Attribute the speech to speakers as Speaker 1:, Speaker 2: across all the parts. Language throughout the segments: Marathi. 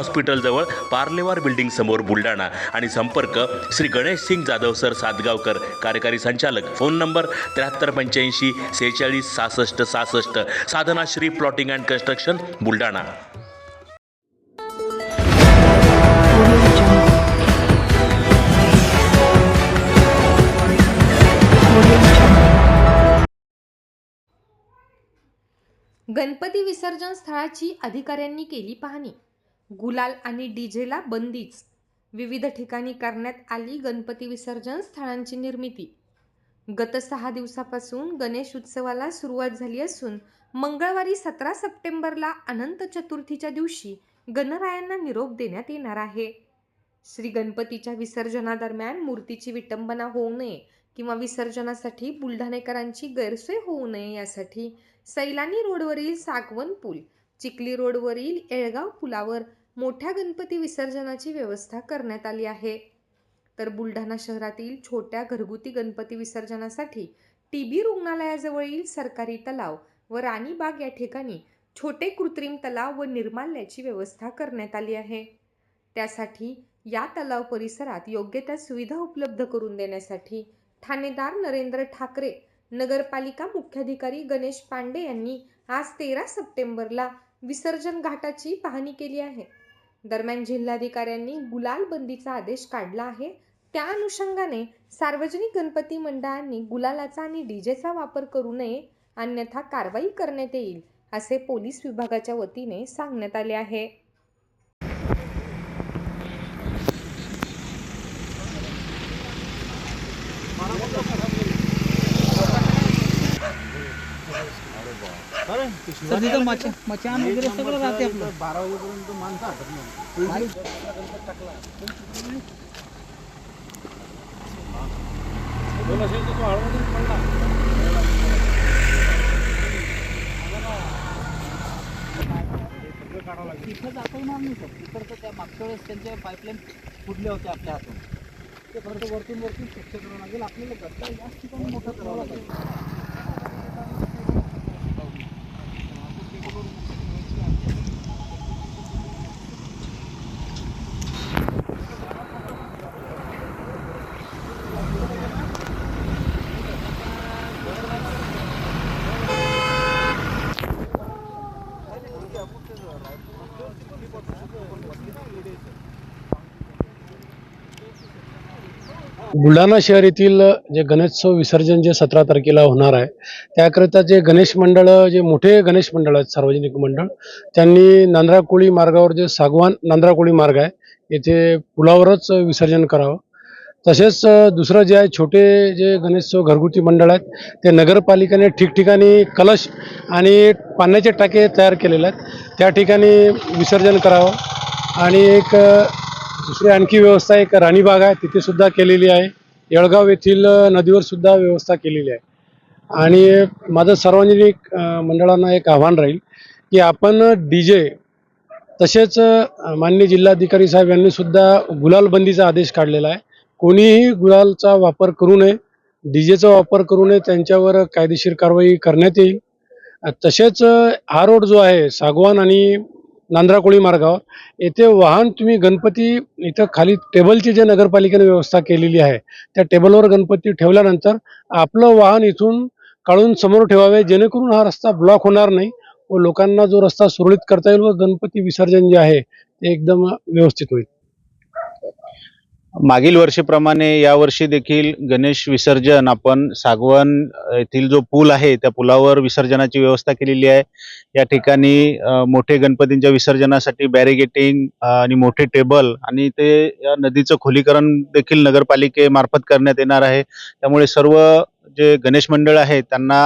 Speaker 1: हॉस्पिटलजवळ पार्लेवार बिल्डिंग समोर बुलढाणा. आणि संपर्क श्री गणेश सिंग जाधव सर सातगावकर कार्यकारी संचालक. फोन नंबर त्र्याहत्तर पंच्याऐंशी सेहेचाळीस सहासष्ट सहासष्ट. Sadhana Shri plotting and construction Buldhana.
Speaker 2: Ganpati विसर्जन स्थळाची अधिकाऱ्यांनी केली पाहणी. गुलाल आणि डीजेला बंदीच. विविध ठिकाणी करण्यात आली गणपती विसर्जन स्थळांची निर्मिती. गत सहा दिवसापासून गणेश उत्सवाला सुरुवात झाली असून मंगळवारी सतरा सप्टेंबरला अनंत चतुर्थीच्या दिवशी गणरायांना निरोप देण्यात येणार आहे. श्री गणपतीच्या विसर्जनादरम्यान मूर्तीची विटंबना होऊ नये किंवा विसर्जनासाठी बुलढाणेकरांची गैरसोय होऊ नये यासाठी सैलानी रोडवरील सागवन पूल चिखली रोडवरील येळगाव पुलावर मोठ्या गणपती विसर्जनाची व्यवस्था करण्यात आली आहे. तर बुलढाणा शहरातील छोट्या घरगुती गणपती विसर्जनासाठी टी बी रुग्णालयाजवळील सरकारी तलाव व राणीबाग या ठिकाणी छोटे कृत्रिम तलाव व निर्माल्याची व्यवस्था करण्यात आली आहे. त्यासाठी या तलाव परिसरात योग्य त्या सुविधा उपलब्ध करून देण्यासाठी ठाणेदार नरेंद्र ठाकरे नगरपालिका मुख्याधिकारी गणेश पांडे यांनी आज तेरा सप्टेंबरला विसर्जन घाटाची पाहणी केली आहे. दरम्यान जिल्हाधिकाऱ्यांनी गुलाल बंदीचा आदेश काढला आहे. त्या अनुषंगाने सार्वजनिक गणपती मंडळांनी गुलालाचा आणि डीजेचा वापर करू नये अन्यथा कारवाई करण्यात येईल असे पोलीस विभागाच्या वतीने सांगण्यात आले आहे.
Speaker 3: तर तिथं मचा मचान वगैरे सगळं राहते आपलं.
Speaker 4: बारा वाजेपर्यंत माणसं हातात नाही. दोन असेल तर तो हळूमधून पडला.
Speaker 3: तिथं दाखवणार नाही सर. तिकडचं त्या मागच्या वेळेस त्यांच्या पाईपलाईन फुटल्या होत्या आपल्या हातून.
Speaker 4: ते फक्त वरतून वरतून स्वच्छ करावं लागेल. आपल्याला गट्टा याच ठिकाणी मोठा करावा लागेल
Speaker 5: बुलढाणा शहर येथील जे गणेशोत्सव विसर्जन जे सतरा तारखेला होणार आहे त्याकरिता जे गणेश मंडळ जे मोठे गणेश मंडळ आहेत सार्वजनिक मंडळ त्यांनी नांद्राकोळी मार्गावर जे सागवान नांद्राकोळी मार्ग आहे येथे पुलावरच विसर्जन करावं. तसेच दुसरं जे आहे छोटे जे गणेशोत्सव घरगुती मंडळ आहेत ते नगरपालिकेने ठिकठिकाणी कलश आणि पाण्याचे टाके तयार केलेले आहेत. त्या ठिकाणी विसर्जन करावं आणि एक दुसरी आणखी व्यवस्था एक राणीबाग आहे तिथेसुद्धा केलेली आहे. येळगाव येथील नदीवरसुद्धा व्यवस्था केलेली आहे. आणि माझं सार्वजनिक मंडळांना एक आव्हान राहील की आपण डी जे तसेच मान्य माननीय जिल्हाधिकारी साहेब यांनीसुद्धा गुलालबंदीचा आदेश काढलेला आहे. कोणीही गुळालचा वापर करू नये डी जेचा वापर करू नये त्यांच्यावर कायदेशीर कारवाई करण्यात येईल. तसेच हा रोड जो आहे सागवान आणि नांद्राकोळी मार्गावर येथे वाहन तुम्ही गणपती इथं खाली टेबलची जे नगरपालिकेने व्यवस्था केलेली आहे त्या टेबलवर गणपती ठेवल्यानंतर आपलं वाहन इथून काढून समोर ठेवावे जेणेकरून हा रस्ता ब्लॉक होणार नाही व लोकांना जो रस्ता सुरळीत करता येईल व गणपती विसर्जन जे आहे ते एकदम व्यवस्थित होईल.
Speaker 6: मागील वर्षीप्रमाणे यावर्षी देखील गणेश विसर्जन आपण सागवन येथील जो पूल आहे त्या पुलावर विसर्जनाची व्यवस्था केलेली आहे. या ठिकाणी मोठे गणपतींच्या विसर्जनासाठी बॅरिगेटिंग आणि मोठे टेबल आणि ते या नदीचं खोलीकरण देखील नगरपालिकेमार्फत करण्यात येणार आहे. त्यामुळे सर्व जे गणेश मंडळ आहे त्यांना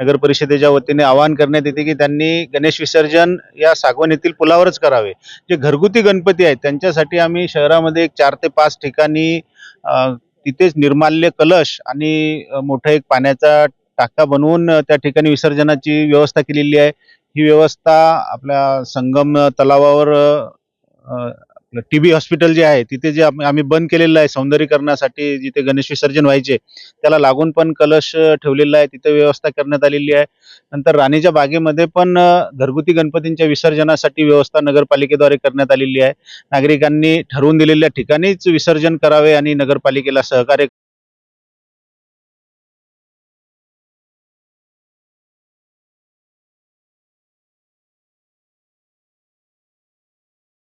Speaker 6: नगर परिषदेच्या वतीने आवाहन करण्यात येते की त्यांनी गणेश विसर्जन या सागवण येथील पुलावरच करावे. जे घरगुती गणपती आहेत त्यांच्यासाठी आम्ही शहरामध्ये एक चार ते पाच ठिकाणी तिथेच निर्माल्य कलश आणि मोठा एक पाण्याचा टाका बनवून त्या ठिकाणी विसर्जनाची व्यवस्था केलेली आहे. ही व्यवस्था आपल्या संगम तलावावर टी बी हॉस्पिटल जे आहे तिथे जे आम्ही बंद केलेलं आहे सौंदर्यीकरणासाठी जिथे गणेश विसर्जन व्हायचे त्याला लागून पण कलश ठेवलेला आहे. तिथे व्यवस्था करण्यात आलेली आहे. नंतर राणीच्या बागेमध्ये पण घरगुती गणपतींच्या विसर्जनासाठी व्यवस्था नगरपालिकेद्वारे करण्यात आलेली आहे. नागरिकांनी ठरवून दिलेल्या ठिकाणीच विसर्जन करावे आणि नगरपालिकेला सहकार्य